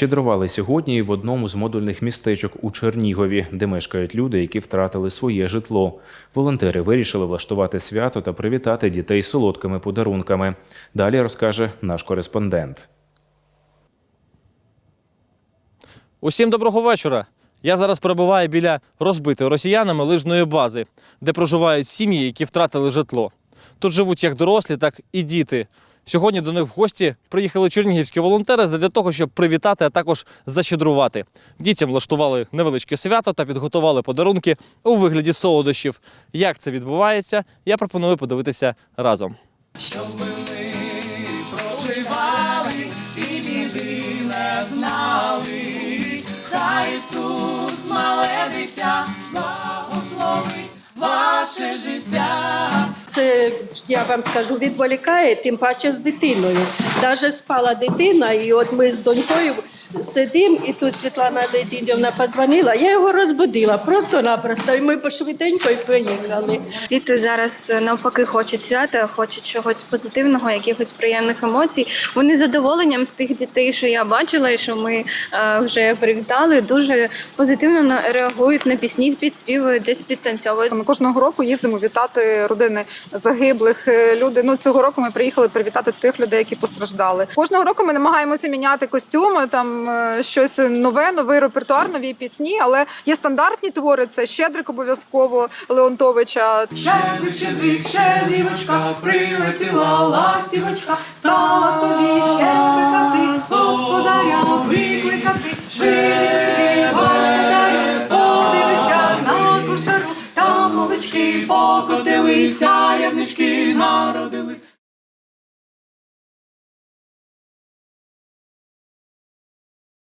Щедрували сьогодні і в одному з модульних містечок у Чернігові, де мешкають люди, які втратили своє житло. Волонтери вирішили влаштувати свято та привітати дітей солодкими подарунками. Далі розкаже наш кореспондент. Усім доброго вечора. Я зараз перебуваю біля розбитої росіянами лижної бази, де проживають сім'ї, які втратили житло. Тут живуть як дорослі, так і діти. Сьогодні до них в гості приїхали чернігівські волонтери для того, щоб привітати, а також защедрувати. Дітям влаштували невеличке свято та підготували подарунки у вигляді солодощів. Як це відбувається, я пропоную подивитися разом. Хай Ісус, мале дитя, ваше життя. Я вам скажу, відволікає, тим паче з дитиною. Навіть спала дитина, і от ми з донькою сидимо, і тут Світлана Леонідівна позвонила. Я його розбудила просто-напросто, і ми пошвиденько і поїхали. Діти зараз е, навпаки хочуть свята, хочуть чогось позитивного, якихось приємних емоцій. Вони задоволенням з тих дітей, що я бачила, і що ми е, вже привітали, дуже позитивно на- реагують на пісні, підспівують, десь підтанцьовують. Ми кожного року їздимо вітати родини загиблих е, люди. Ну цього року ми приїхали привітати тих людей, які постраждали. Кожного року ми намагаємося міняти костюми, там е, щось нове, новий репертуар, нові пісні. Але є стандартні твори. Це щедрик обов'язково Леонтовича. Щедрик, щедрик, щедрівочка, прилетіла ластівочка, стала собі щебетати, господаря викликати. Шиди, господарю, подивися на кошару, там овечки покотилися,